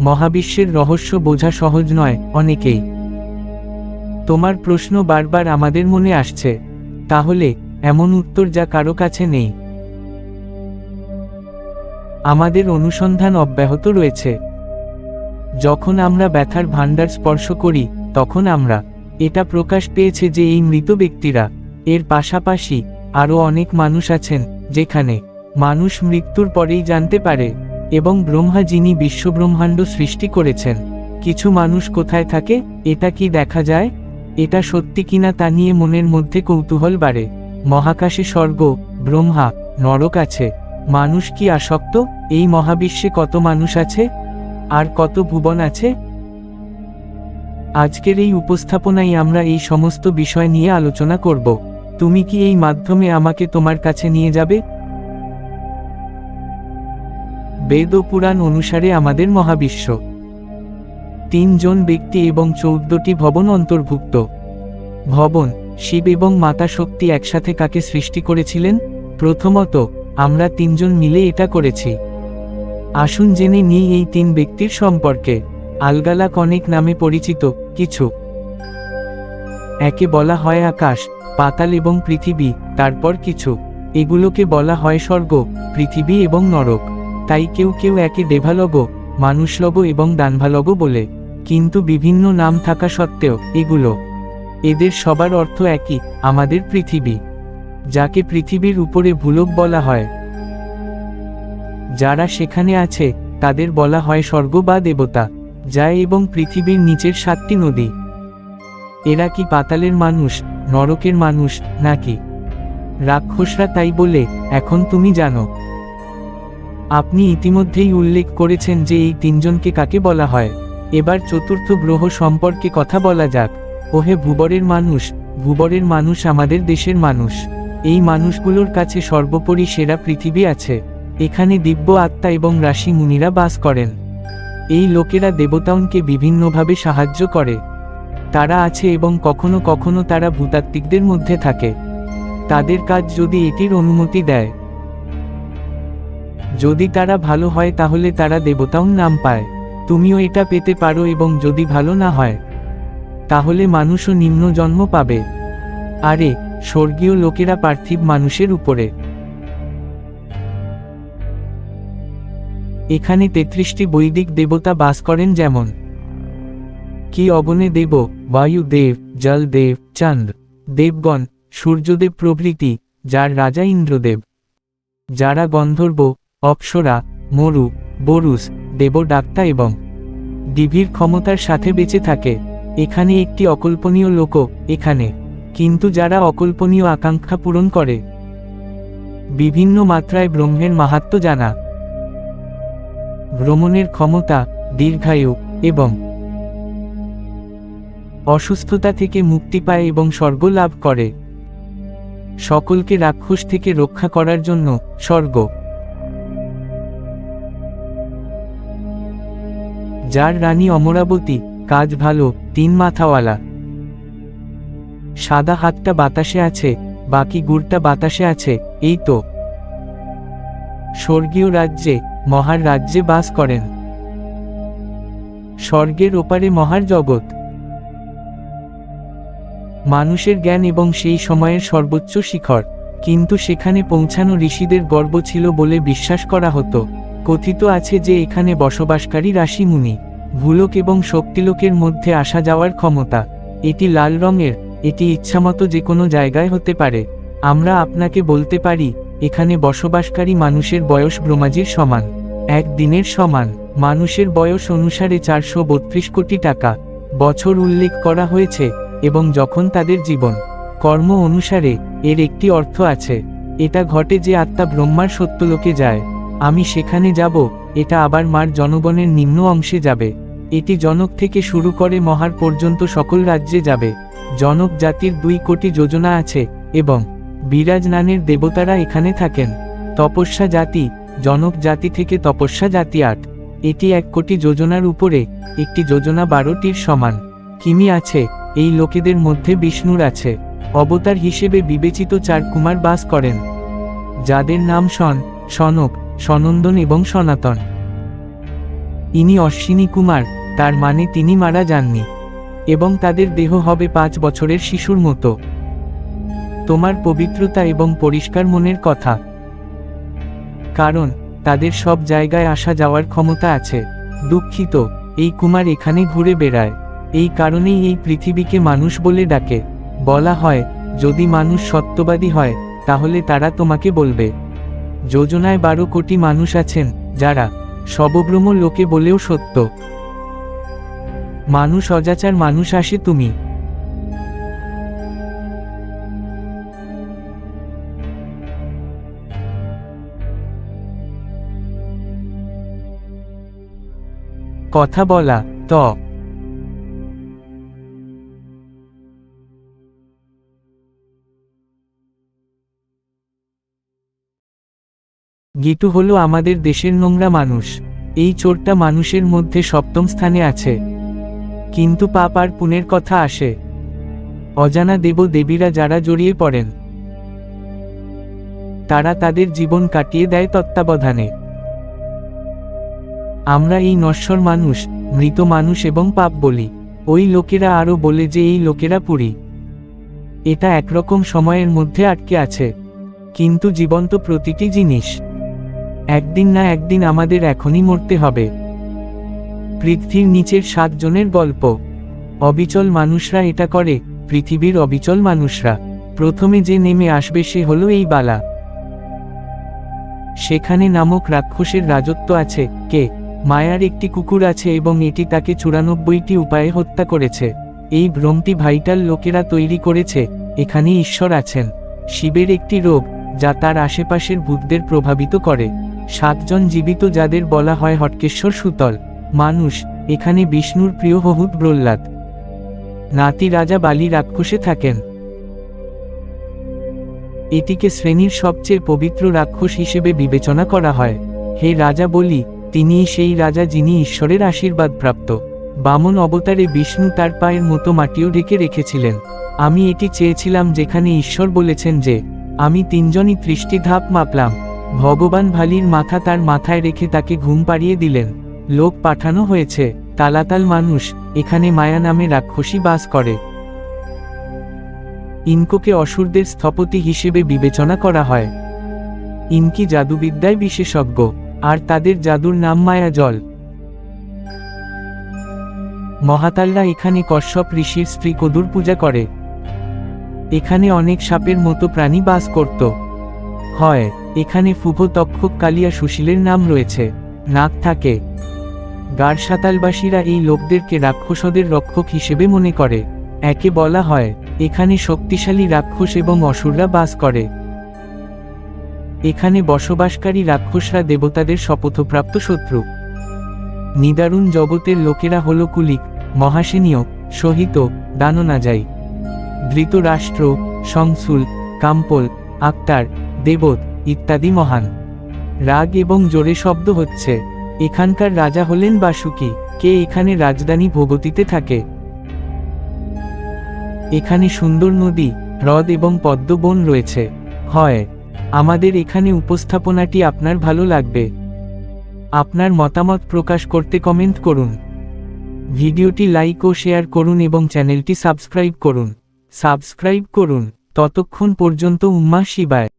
মহাবিশ্বের রহস্য বোঝা সহজ নয়, অনেকেই। তোমার প্রশ্ন বারবার আমাদের মনে আসছে। তাহলে, এমন উত্তর যা কারও কাছে নেই। আমাদের অনুসন্ধান অব্যাহত রয়েছে। যখন আমরা ব্যথার ভাণ্ডার স্পর্শ করি, তখন আমরা এটা প্রকাশ পেয়েছে যে এই মৃত ব্যক্তিরা, এর পাশাপাশি আরও অনেক মানুষ আছেন, যেখানে মানুষ মৃত্যুর পরেই জানতে পারে। এবং ব্রহ্মা যিনি বিশ্বব্রহ্মাণ্ড সৃষ্টি করেছেন, কিছু মানুষ কোথায় থাকে, এটা কি দেখা যায়? এটা সত্যি কিনা তা নিয়ে মনের মধ্যে কৌতূহল বাড়ে। মহাকাশে স্বর্গ, ব্রহ্মা, নরক আছে। মানুষ কি আসক্ত? এই মহাবিশ্বে কত মানুষ আছে? আর কত ভুবন আছে? আজকের এই উপস্থাপনায় আমরা এই সমস্ত বিষয় নিয়ে আলোচনা করব। তুমি কি এই মাধ্যমে আমাকে তোমার কাছে নিয়ে যাবে? বেদ ও পুরাণ অনুসারে আমাদের মহাবিশ্ব। তিনজন ব্যক্তি এবং চৌদ্দটি ভবন অন্তর্ভুক্ত। ভবন, শিব এবং মাতা শক্তি একসাথে কাকে সৃষ্টি করেছিলেন? প্রথমত, আমরা তিনজন মিলে এটা করেছি। আসুন জেনে নিই এই তিন ব্যক্তির সম্পর্কে। আলগালাক অনেক নামে পরিচিত, কিছু। একে বলা হয় আকাশ, পাতাল এবং পৃথিবী, তারপর কিছু। এগুলোকে বলা হয় স্বর্গ, পৃথিবী এবং নরক। তাই কেউ কেউ একে দেভালগ, মানুষলগ এবং দানভালগ বলে। কিন্তু বিভিন্ন নাম থাকা সত্ত্বেও এগুলো, এদের সবার অর্থ একই, আমাদের পৃথিবী, যাকে পৃথিবীর উপরে ভুলক বলা হয়। যারা সেখানে আছে, তাদের বলা হয় স্বর্গ বা দেবতা, যা এবং পৃথিবীর নিচের সাতটি নদী। এরা কি পাতালের মানুষ, নরকের মানুষ, নাকি? রাক্ষসরা তাই বলে, এখন তুমি জানো। আপনি ইতিমধ্যেই উল্লেখ করেছেন যে এই তিনজনকে কাকে বলা হয়। এবার চতুর্থ গ্রহ সম্পর্কে কথা বলা যাক। ওহে ভূবরের মানুষ ভূবরের মানুষ আমাদের দেশের মানুষ। এই মানুষগুলোর কাছে সর্বোপরি সেরা পৃথিবী আছে। এখানে দিব্য আত্মা এবং রাশি মুনিরা বাস করেন। এই লোকেরা দেবতাউনকে বিভিন্নভাবে সাহায্য করে। তারা আছে এবং কখনো কখনো তারা ভূতাত্ত্বিকদের মধ্যে থাকে। তাদের কাজ যদি এটির অনুমতি দেয় যদি তারা ভালো হয় তাহলে তারা দেবতাউন নাম পায়। তুমিও এটা পেতে পারো এবং যদি ভালো না হয়, তাহলে মানুষও নিম্ন জন্ম পাবে। আরে, স্বর্গীয় লোকেরা পার্থিব মানুষের উপরে। এখানে তেত্রিশটি বৈদিক দেবতা বাস করেন যেমন কি অবনে দেব, বায়ু দেব, জল দেব চন্দ্র দেবগণ, সূর্যদেব প্রভৃতি, যার রাজা ইন্দ্রদেব। যারা গন্ধর্ব অপ্সরা, মরু, বরুস দেব ডাক্তা এবং ডিভির ক্ষমতার সাথে বেঁচে থাকে। এখানে একটি অকল্পনীয় লোক এখানে, কিন্তু যারা অকল্পনীয় আকাঙ্ক্ষা পূরণ করে। বিভিন্ন মাত্রায় ব্রহ্মের মাহাত্ম জানা। ভ্রমণের ক্ষমতা, দীর্ঘায়ু এবং অসুস্থতা থেকে মুক্তি পায় এবং স্বর্গ লাভ করে। সকলকে রাক্ষস থেকে রক্ষা করার জন্য স্বর্গ যার রানী অমরাবতী, কাজ ভালো, তিন মাথাওয়ালা। সাদা হাতটা বাতাসে আছে, বাকি গুড়টা বাতাসে আছে, এই তো। স্বর্গীয় রাজ্যে, মহার রাজ্যে বাস করেন। স্বর্গের ওপারে মহার জগৎ। মানুষের জ্ঞান এবং সেই সময়ের সর্বোচ্চ শিখর, কিন্তু সেখানে পৌঁছানো ঋষিদের গর্ব ছিল বলে বিশ্বাস করা হতো। কথিত আছে যে এখানে বসবাসকারী রাশিমুনি, ভুলক এবং শক্তিলোকের মধ্যে আসা যাওয়ার ক্ষমতা। এটি লাল রঙের, এটি ইচ্ছামতো যে কোনো জায়গায় হতে পারে। আমরা আপনাকে বলতে পারি, এখানে বসবাসকারী মানুষের বয়স ব্রহ্মাজির সমান। এক দিনের সমান, মানুষের বয়স অনুসারে চারশো বত্রিশ কোটি টাকা। বছর উল্লেখ করা হয়েছে, এবং যখন তাদের জীবন, কর্ম অনুসারে, এর একটি অর্থ আছে। এটা ঘটে যে আত্মা ব্রহ্মার সত্যলোকে যায়। আমি সেখানে যাব, এটা আবার মার জনগণের নিম্ন অংশে যাবে। এটি জনক থেকে শুরু করে মহার পর্যন্ত সকল রাজ্যে যাবে। জনক জাতির দুই কোটি যোজনা আছে এবং বিরাজ বিরাজনানের দেবতারা এখানে থাকেন। তপস্যা জাতি, জনক জাতি থেকে তপস্যা জাতি আট। এটি এক কোটি যোজনার উপরে, একটি যোজনা বারোটির সমান। কিমি আছে, এই লোকেদের মধ্যে বিষ্ণুর আছে। অবতার হিসেবে বিবেচিত চার কুমার বাস করেন। যাদের নাম সন, সনক সনন্দন এবং সনাতন। ইনি অশ্বিনী কুমার, তার মানে তিনি মারা যাননি, এবং তাদের দেহ হবে পাঁচ বছরের শিশুর মতো। তোমার পবিত্রতা এবং পরিষ্কার মনের কথা। কারণ, তাদের সব জায়গায় আসা যাওয়ার ক্ষমতা আছে। দুঃখিত, এই কুমার এখানে ঘুরে বেড়ায়। এই কারণেই এই পৃথিবীকে মানুষ বলে ডাকে। বলা হয়, যদি মানুষ সত্যবাদী হয়, তাহলে তারা তোমাকে বলবে। যোজনায় বারো কোটি মানুষ আছেন, যারা সবব্রহ্ম লোকে বলেও সত্য। মানুষ অজাচার মানুষ আসে তুমি। কথা বলা, ত। গিটু হলো আমাদের দেশের নোংরা মানুষ। এই চোরটা মানুষের মধ্যে সপ্তম স্থানে আছে। কিন্তু পাপ আর পুনের কথা আসে। অজানা দেব দেবীরা যারা জড়িয়ে পড়েন, তারা তাদের জীবন কাটিয়ে দেয় তত্ত্বাবধানে। আমরা এই নশ্বর মানুষ, মৃত মানুষ এবং পাপ বলি। ওই লোকেরা আরও বলে যে এই লোকেরা পুরী। এটা একরকম সময়ের মধ্যে আটকে আছে। কিন্তু জীবন্ত প্রতিটি জিনিস একদিন না একদিন আমাদের এখনই মরতে হবে। পৃথিবীর নিচের সাতজনের গল্প। অবিচল মানুষরা এটা করে, পৃথিবীর অবিচল মানুষরা। প্রথমে যে নেমে আসবে সে হলো এই বালা। সেখানে নামক রাক্ষসের রাজত্ব আছে, কে? মায়ার একটি কুকুর আছে এবং এটি তাকে চুরানব্বইটি উপায়ে হত্যা করেছে। এই ভ্রমটি ভাইটাল লোকেরা তৈরি করেছে, এখানে ঈশ্বর আছেন। শিবের একটি রোগ, যা তার আশেপাশের ভূতদের প্রভাবিত করে। সাতজন জীবিত যাদের বলা হয় হটকেশ্বর সুতল, মানুষ, এখানে বিষ্ণুর প্রিয় হহুত প্রহ্লাদ। নাতি রাজা বালি রাক্ষসে থাকেন। এটিকে শ্রেণির সবচেয়ে পবিত্র রাক্ষস হিসেবে বিবেচনা করা হয়। হে রাজা বলি, তিনিই সেই রাজা যিনি ঈশ্বরের আশীর্বাদ প্রাপ্ত। বামন অবতারে বিষ্ণু তার পায়ের মতো মাটিও ঢেকে রেখেছিলেন। আমি এটি চেয়েছিলাম যেখানে ঈশ্বর বলেছেন যে, আমি তিনজনই ত্রিশটি ধাপ মাপলাম। ভগবান ভালির মাথা তার মাথায় রেখে তাকে ঘুম পাড়িয়ে দিলেন। লোক পাঠানো হয়েছে, তালাতাল মানুষ, এখানে মায়া নামে রাক্ষসী বাস করে। ইনকোকে অসুরদের স্থপতি হিসেবে বিবেচনা করা হয়। ইনকি জাদুবিদ্যায় বিশেষজ্ঞ, আর তাদের জাদুর নাম মায়া জল। মহাতালরা এখানে কশ্যপ ঋষির স্ত্রী কদুর পূজা করে। এখানে অনেক সাপের মতো প্রাণী বাস করত। হয় এখানে ফুভো তক্ষক কালিয়া সুশীলের নাম রয়েছে। নাক থাকে। গাড়সাতালবাসীরা এই লোকদেরকে রাক্ষসদের রক্ষক হিসেবে মনে করে। একে বলা হয়, এখানে শক্তিশালী রাক্ষস এবং অসুররা বাস করে। এখানে বসবাসকারী রাক্ষসরা দেবতাদের শপথপ্রাপ্ত শত্রু। নিদারুণ জগতের লোকেরা হল কুলিক, মহাসেনীয়, সহিত, দাননাজাই। ধৃতরাষ্ট্র, সংসুল, কাম্পল, আক্তার, দেবত ইত্যাদি মহান। রাগ এবং জোরে শব্দ হচ্ছে। এখানকার রাজা হলেন বাসুকি, কে এখানে রাজধানী ভোগতিতে থাকে। এখানে সুন্দর নদী, হ্রদ এবং পদ্মবন রয়েছে। হয়, আমাদের এখানে উপস্থাপনাটি আপনার ভালো লাগবে। আপনার মতামত প্রকাশ করতে কমেন্ট করুন। ভিডিওটি লাইক ও শেয়ার করুন এবং চ্যানেলটি সাবস্ক্রাইব করুন। সাবস্ক্রাইব করুন। ততক্ষণ পর্যন্ত উম্মা শিবায়।